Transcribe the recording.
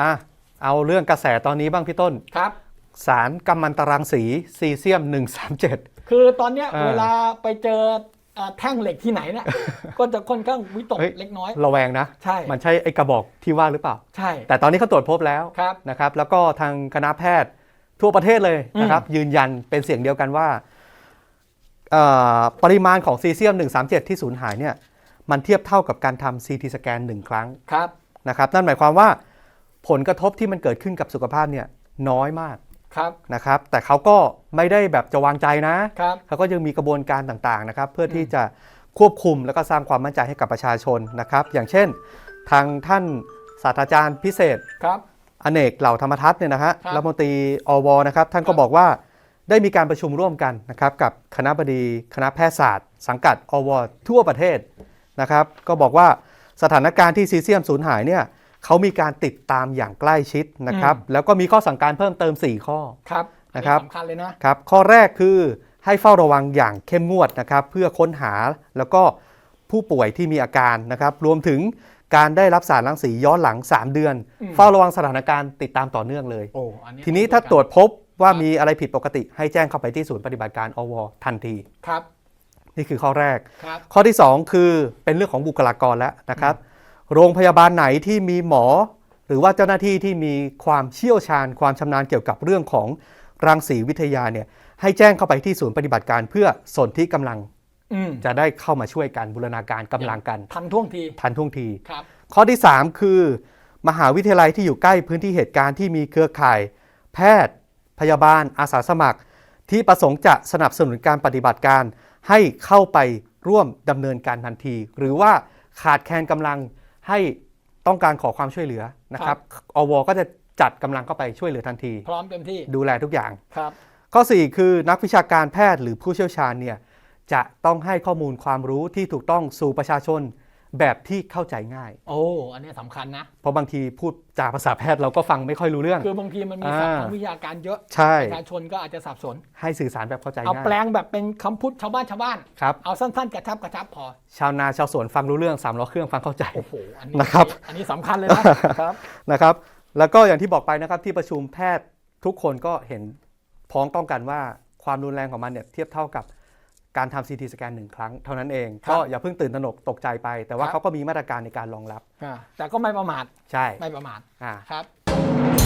อะเอาเรื่องกระแสตอนนี้บ้างพี่ต้น ครับ สารกัมมันตรังสีซีเซียม 137 คือตอนเนี้ยอ่าเวลาไปเจอเอ่อแท่งเหล็กที่ไหนเนี่ย ก็จะค่อนข้างวิตกเฮ้ยเล็กน้อย ระแวงนะ ใช่ มันใช่ไอ้กระบอกที่ว่าหรือเปล่า ใช่ แต่ตอนนี้เขาตรวจพบแล้วครับนะครับ แล้วก็ทางคณะแพทย์ทั่วประเทศเลยนะครับ ยืนยันเป็นเสียงเดียวกันว่าเอ่อปริมาณของซีเซียม 137 ที่สูญหายเนี่ย มันเทียบเท่ากับการทำ CT สแกนหนึ่งครั้ง ครับ นะครับนั่นหมายความว่า ผลกระทบที่มันเกิดขึ้นกับสุขภาพเนี่ยน้อยมากครับนะครับ แต่เขาก็ไม่ได้แบบจะวางใจนะครับเขาก็ยังมีกระบวนการต่างๆนะครับ เพื่อที่จะควบคุมแล้วก็สร้างความมั่นใจให้กับประชาชนนะครับ อย่างเช่น ทางท่านศาสตราจารย์พิเศษครับอเนกเหล่าธรรมทัศน์เนี่ยนะฮะครับรัฐมนตรีอวนะครับ ท่านก็ครับบอกว่าได้มีการประชุมร่วมกันนะครับ กับคณะบดีคณะแพทยศาสตร์ สังกัดอวทั่วประเทศนะครับ ก็บอกว่าสถานการณ์ที่ซีเซียมสูญหายเนี่ย เขามีการติดตามอย่างใกล้ชิดนะครับ แล้วก็มีข้อสั่งการเพิ่มเติม 4 ข้อครับนะครับอัสำคัญเลยนะครับ ข้อแรกคือให้เฝ้าระวังอย่างเข้มงวดนะครับ เพื่อค้นหาแล้วก็ผู้ป่วยที่มีอาการนะครับ รวมถึงการได้รับสารรังสีย้อนหลัง 3 เดือนอืมเฝ้าระวังสถานการณ์ติดตามต่อเนื่องเลยโอ้อันนี้ทีนี้ถ้าตรวจพบว่ามีอะไรผิดปกติ ให้แจ้งเข้าไปที่ศูนย์ปฏิบัติการอวทันทีครับ นี่คือข้อแรกครับข้อที่ 2 คือเป็นเรื่องของบุคลากรแล้วนะครับ โรงพยาบาลไหนที่มีหมอ หรือว่าเจ้าหน้าที่ที่มีความเชี่ยวชาญ ความชำนาญเกี่ยวกับเรื่องของรังสีวิทยาเนี่ยให้แจ้งเข้าไปที่ศูนย์ปฏิบัติการเพื่อสนที่กำลังอืมจะได้เข้ามาช่วยกันบูรณาการกำลังกัน ทันท่วงทีทันท่วงทีครับข้อที่ 3 คือ มหาวิทยาลัยที่อยู่ใกล้พื้นที่เหตุการณ์ที่มีเครือข่าย แพทย์ พยาบาล อาสาสมัคร ที่ประสงค์จะสนับสนุนการปฏิบัติการ ให้เข้าไปร่วมดำเนินการทันที หรือว่าขาดแคลนกำลัง ให้ต้องการขอความช่วยเหลือนะครับอวก็จะจัดกำลังเข้าไปช่วยเหลือทันที พร้อมเต็มที่ดูแลทุกอย่างครับข้อ 4 คือนักวิชาการแพทย์หรือผู้เชี่ยวชาญเนี่ยจะต้องให้ข้อมูลความรู้ที่ถูกต้องสู่ประชาชน แบบที่เข้าใจง่าย โอ้ อันนี้สำคัญนะ เพราะบางทีพูดจาภาษาแพทย์เราก็ฟังไม่ค่อยรู้เรื่อง คือบางทีมันมีศัพท์อ่าทางวิทยาการเยอะ ใช่ประชาชนก็อาจจะสับสน ให้สื่อสารแบบเข้าใจเอาง่าแปลยงแบบเป็นคำพูดชาวบ้านชาวบ้าน ครับ เอาสั้นๆกระชับกระชับพอ ชาวนาชาวสวนฟังรู้เรื่องสามล้อเครื่องฟังเข้าใจ โอ้โห อันนี้นะครับ อันนี้สำคัญเลยนะครับ นะครับ แล้วก็อย่างที่บอกไปนะครับที่ประชุมแพทย์ทุกคนก็เห็นพ้องต้องกันว่าความรุนแรงของมันเนี่ยเทียบเท่ากับ การทำซีทีสแกนหนึ่งครั้งเท่านั้นเอง ครับ ก็อย่าเพิ่งตื่นตระหนกตกใจไป แต่ว่าครับเขาก็มีมาตรการในการรองรับ อ่าแต่ก็ไม่ประมาทใช่ไม่ประมาทอ่า ครับ